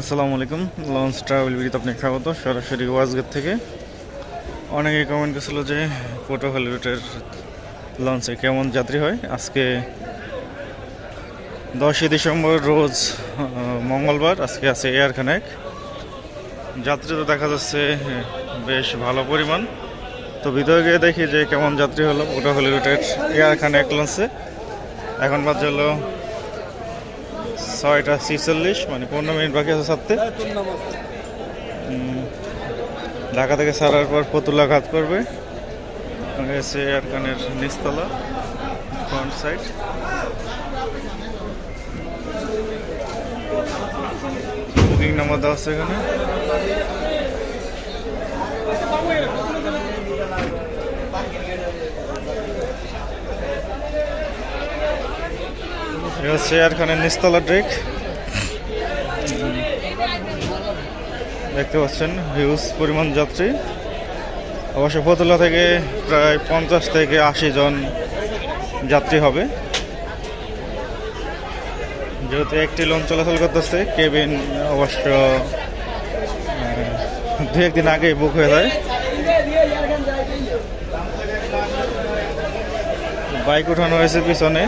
আসসালামু আলাইকুম launch travel বিডিতে আপনাকে স্বাগত। সরাসরি ওয়াজগেট থেকে। অনেকে কমেন্ট করেছিল যে পটুয়াখালী রুটের লঞ্চে কেমন যাত্রী হয়। আজকে দশই ডিসেম্বর রোজ মঙ্গলবার, আজকে আছে এয়ার কানেক যাত্রী তো দেখা যাচ্ছে, বেশ ভালো পরিমাণ। তো ভিতরে গিয়ে দেখি যে কেমন যাত্রী হলো পটুয়াখালী রুটের এয়ার কানেক লঞ্চে এখন বাজে হলো ছয়টা ছিচল্লিশ মানে পনেরো মিনিট বাকি আছে ছাড়তে ঢাকা থেকে ছাড়ার পর ফতুল্লা ঘাত করবে। এসে এয়ারকানের নিচতলা ফ্রন্ট সাইড বুকিং নাম্বার দেওয়া আছে এখানে। এটা হচ্ছে এয়ারখানের নিচতলা ড্রেক দেখতে পাচ্ছেন হিউজ পরিমাণ যাত্রী। অবশ্য ফতুল্লা থেকে প্রায় পঞ্চাশ থেকে আশি জন যাত্রী হবে। যেহেতু একটি লঞ্চ চলাচল করতেছে কেবিন অবশ্য দু একদিন আগেই বুক হয়ে যায়। বাইক উঠানো হয়েছে পিছনে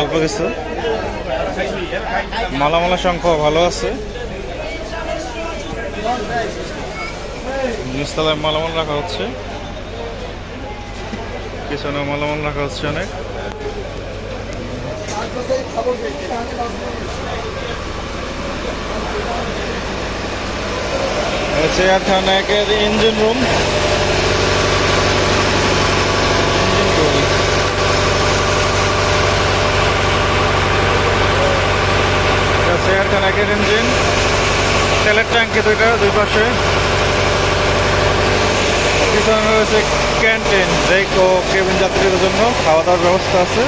অল্প কিছু। মালামালা সংখ্যা ভালো আছে। নিচতলায় মালামাল রাখা হচ্ছে। পিছনে মালামাল রাখা হচ্ছে অনেক। হচ্ছে এখানে একের engine room engine room chair engine তেলের ট্যাঙ্কি দুইটা, দুই পাশে। পিছনে রয়েছে ক্যান্টিন ব্রেক ও কেবিন যাত্রীদের জন্য খাওয়া দাওয়ার ব্যবস্থা আছে।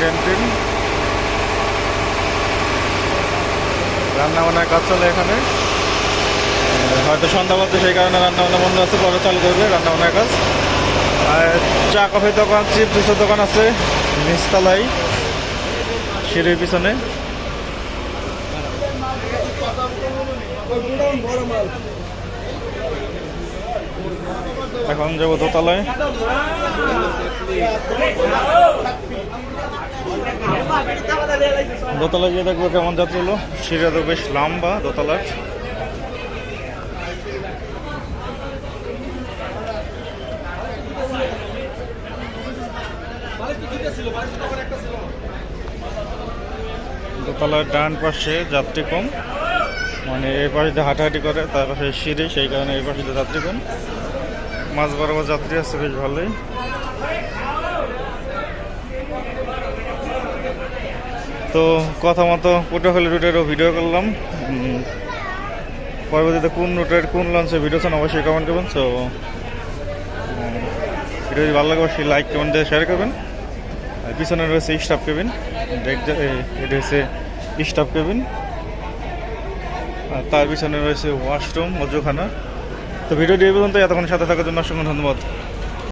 ক্যান্টিন রান্না বান্নার কাজ চলে এখানে। হয়তো সন্ধ্যা বাজছে, সেই কারণে রান্না বান্না বন্ধ আছে, পরে চালু করবে রান্না বান্নার কাজ। আর চা, কফির দোকান চিপ জুসের দোকান আছে নিচতলাই সিঁড়ির পিছনে। এখন যাব দোতলায়। দোতলায় গিয়ে দেখব কেমন যাত্রী হলো। সিঁড়িটা তো বেশ লম্বা দোতলার। দোতলার ডান পাশে যাত্রী কম। মানে এই পাশে দিয়ে হাঁটাহাঁটি করে, তার পাশে সিঁড়ি, সেই কারণে এই পাশে দিয়ে যাত্রী কম মাছ বরাবর যাত্রী আছে বেশ ভালোই। তো কথা মতো পটুয়াখালী রুটেরও ভিডিও করলাম। পরবর্তীতে কোন রুটের কোন লঞ্চে ভিডিও চান অবশ্যই কমেন্ট করবেন। তো ভিডিও যদি ভালো লাগে, অবশ্যই লাইক কমেন্ট দিয়ে শেয়ার করবেন। আর পিছনে রয়েছে স্টাফ কেবিন এটা হচ্ছে স্টাফ কেবিন তার পিছনে রয়েছে ওয়াশরুম মজুখানা তো ভিডিওটি এই পর্যন্ত এতক্ষণ সাথে থাকার জন্য অসংখ্য ধন্যবাদ।